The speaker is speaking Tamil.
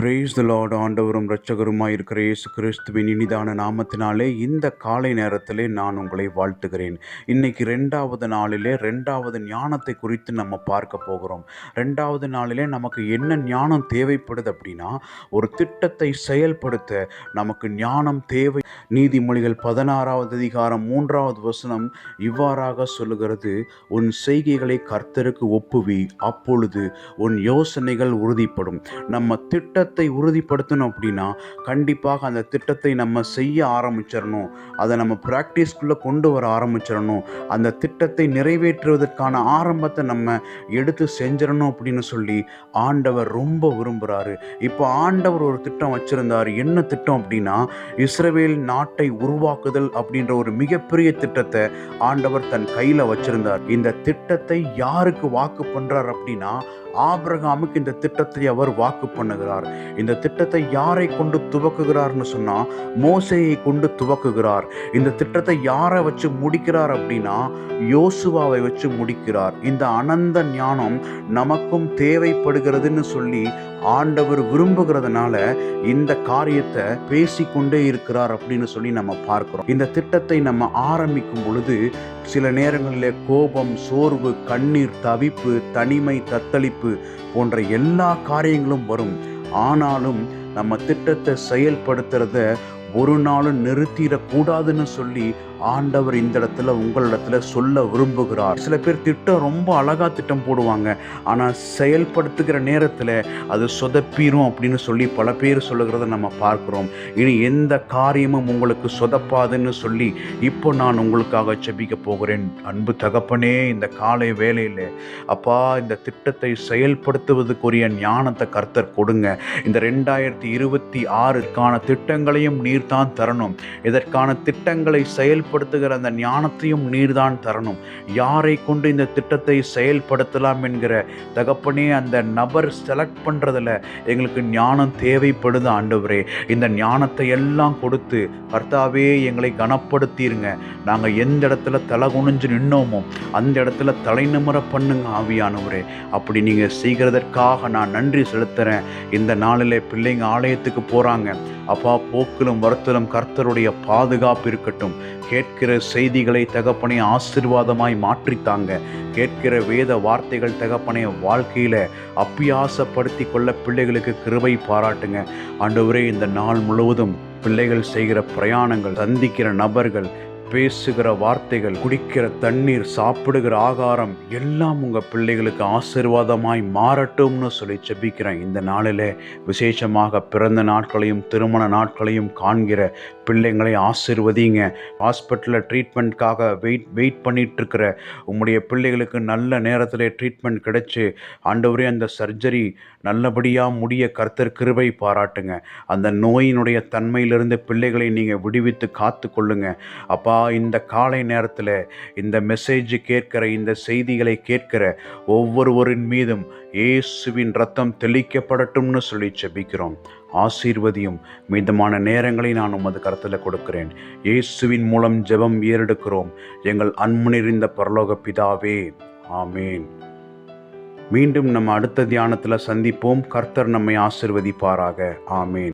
பிரேஸ் த லார்ட் ஆண்டவரும் இரட்சகருமாய் இருக்கிற இயேசு கிறிஸ்துவின் இனிதான நாமத்தினாலே இந்த காலை நேரத்திலே நான் உங்களை வாழ்த்துகிறேன். இன்னைக்கு ரெண்டாவது நாளிலே ரெண்டாவது ஞானத்தை குறித்து நம்ம பார்க்க போகிறோம். ரெண்டாவது நாளிலே நமக்கு என்ன ஞானம் தேவைப்படுது அப்படின்னா ஒரு திட்டத்தை செயல்படுத்த நமக்கு ஞானம் தேவை. நீதிமொழிகள் பதினாறாவது அதிகாரம் மூன்றாவது வசனம் இவ்வாறாக சொல்லுகிறது உன் செய்கைகளை கர்த்தருக்கு ஒப்புவி அப்பொழுது உன் யோசனைகள் உறுதிப்படும். நம்ம திட்ட திட்டத்தை உறுதிப்படுத்தணும் அப்படின்னா கண்டிப்பாக அந்த திட்டத்தை நம்ம செய்ய ஆரம்பிச்சிடணும். அதை நம்ம ப்ராக்டிஸ்க்குள்ளே கொண்டு வர ஆரம்பிச்சிடணும். அந்த திட்டத்தை நிறைவேற்றுவதற்கான ஆரம்பத்தை நம்ம எடுத்து செஞ்சிடணும் அப்படின்னு சொல்லி ஆண்டவர் ரொம்ப விரும்புகிறாரு இப்போ ஆண்டவர் ஒரு திட்டம் வச்சுருந்தார். என்ன திட்டம் அப்படின்னா இஸ்ரவேல் நாட்டை உருவாக்குதல் அப்படின்ற ஒரு மிகப்பெரிய திட்டத்தை ஆண்டவர் தன் கையில் வச்சிருந்தார். இந்த திட்டத்தை யாருக்கு வாக்கு பண்ணுறார் அப்படின்னா ஆபிரகாமுக்கு இந்த திட்டத்தை அவர் வாக்கு பண்ணுகிறார். இந்த திட்டத்தை யாரை கொண்டு துவக்குகிறார்னு சொன்னா மோசையை கொண்டு துவக்குகிறார். இந்த திட்டத்தை யாரை வச்சு முடிக்கிறார் அப்படின்னா யோசுவாவை வச்சு முடிக்கிறார். இந்த அனந்த ஞானம் நமக்கும் தேவைப்படுகிறதுன்னு சொல்லி ஆண்டவர் விரும்புகிறதுனால இந்த காரியத்தை பேசிக்கொண்டே இருக்கிறார் அப்படின்னு சொல்லி நம்ம பார்க்கிறோம். இந்த திட்டத்தை நம்ம ஆரம்பிக்கும் பொழுது சில நேரங்களில் கோபம் சோர்வு கண்ணீர் தவிப்பு தனிமை தத்தளிப்பு போன்ற எல்லா காரியங்களும் வரும். ஆனாலும் நம்ம திட்டத்தை செயல்படுத்துறத ஒரு நாளும் நிறுத்திடக்கூடாதுன்னு சொல்லி ஆண்டவர் இந்த இடத்துல உங்களிடத்துல சொல்ல விரும்புகிறார். சில பேர் திட்டம் ரொம்ப அழகா திட்டம் போடுவாங்க. ஆனால் செயல்படுத்துகிற நேரத்தில் அது சொதப்பிடும் அப்படின்னு சொல்லி பல பேர் சொல்லுகிறத நம்ம பார்க்குறோம். இனி எந்த காரியமும் உங்களுக்கு சொதப்பாதுன்னு சொல்லி இப்போ நான் உங்களுக்காக செபிக்க போகிறேன். அன்பு தகப்பனே இந்த காலை வேலையில் அப்பா இந்த திட்டத்தை செயல்படுத்துவதற்குரிய ஞானத்தை கர்த்தர் கொடுங்க. இந்த ரெண்டாயிரத்தி இருபத்தி ஆறுக்கான திட்டங்களையும் நீர் தான் தரணும். இதற்கான திட்டங்களை செயல் செயல்படுத்துகிற அந்த ஞானத்தையும் நீர்தான் தரணும். யாரை கொண்டு இந்த திட்டத்தை செயல்படுத்தலாம் என்கிற தகப்பனே அந்த நபர் செலக்ட் பண்ணுறதுல எங்களுக்கு ஞானம் தேவைப்படுது ஆண்டவரே. இந்த ஞானத்தை எல்லாம் கொடுத்து கர்த்தாவே எங்களை கனப்படுத்திருங்க. நாங்கள் எந்த இடத்துல தலை குனிஞ்சு நின்னோமோ அந்த இடத்துல தலைநிமர பண்ணுங்க ஆவியானவரே. அப்படி நீங்கள் செய்கிறதற்காக நான் நன்றி செலுத்துகிறேன் இந்த நாளில் பிள்ளைங்க ஆலயத்துக்கு போகிறாங்க அப்பா போக்கிலும் வருத்தலும் கர்த்தருடைய பாதுகாப்பு இருக்கட்டும். கே கேட்கிற செய்திகளை தகப்பனை ஆசிர்வாதமாய் மாற்றித்தாங்க. கேட்கிற வேத வார்த்தைகள் தகப்பனை வாழ்க்கையில் அப்பியாசப்படுத்தி கொள்ள பிள்ளைகளுக்கு கிருபை பாராட்டுங்க. ஆண்டவரே இந்த நாள் முழுவதும் பிள்ளைகள் செய்கிற பிரயாணங்கள் சந்திக்கிற நபர்கள் பேசுகிற வார்த்தைகள் குடிக்கிற தண்ணீர் சாப்பிடுகிற ஆகாரம் எல்லாம் உங்கள் பிள்ளைகளுக்கு ஆசீர்வாதமாய் மாறட்டும்னு சொல்லி செபிக்கிறேன் இந்த நாளில் விசேஷமாக பிறந்த நாட்களையும் திருமண நாட்களையும் காண்கிற பிள்ளைங்களை ஆசிர்வதிங்க. ஹாஸ்பிட்டலில் ட்ரீட்மெண்ட்காக வெயிட் வெயிட் பண்ணிகிட்ருக்கிற உங்களுடைய பிள்ளைகளுக்கு நல்ல நேரத்தில் ட்ரீட்மெண்ட் கிடைச்சி ஆண்டவரே அந்த சர்ஜரி நல்லபடியாக முடிய கர்த்தர் கிருபை பாராட்டுங்க. அந்த நோயினுடைய தன்மையிலிருந்து பிள்ளைகளை நீங்கள் விடுவித்து காத்து கொள்ளுங்க அப்பா இந்த காலை நேரத்தில் இந்த மெசேஜ் கேட்கிற இந்த செய்திகளை கேட்கிற ஒவ்வொருவரின் மீதும் இயேசுவின் ரத்தம் தெளிக்கப்படட்டும்னு சொல்லி செபிக்கிறோம் ஆசீர்வதியும் மீதமான நேரங்களை நான் உமது கருத்தில் கொடுக்கிறேன். இயேசுவின் மூலம் ஜெபம் ஏறெடுக்கிறோம். எங்கள் அன்புநிறிந்த பரலோக பிதாவே ஆமேன். மீண்டும் நம்ம அடுத்த தியானத்தில் சந்திப்போம். கர்த்தர் நம்மை ஆசிர்வதிப்பாராக. ஆமேன்.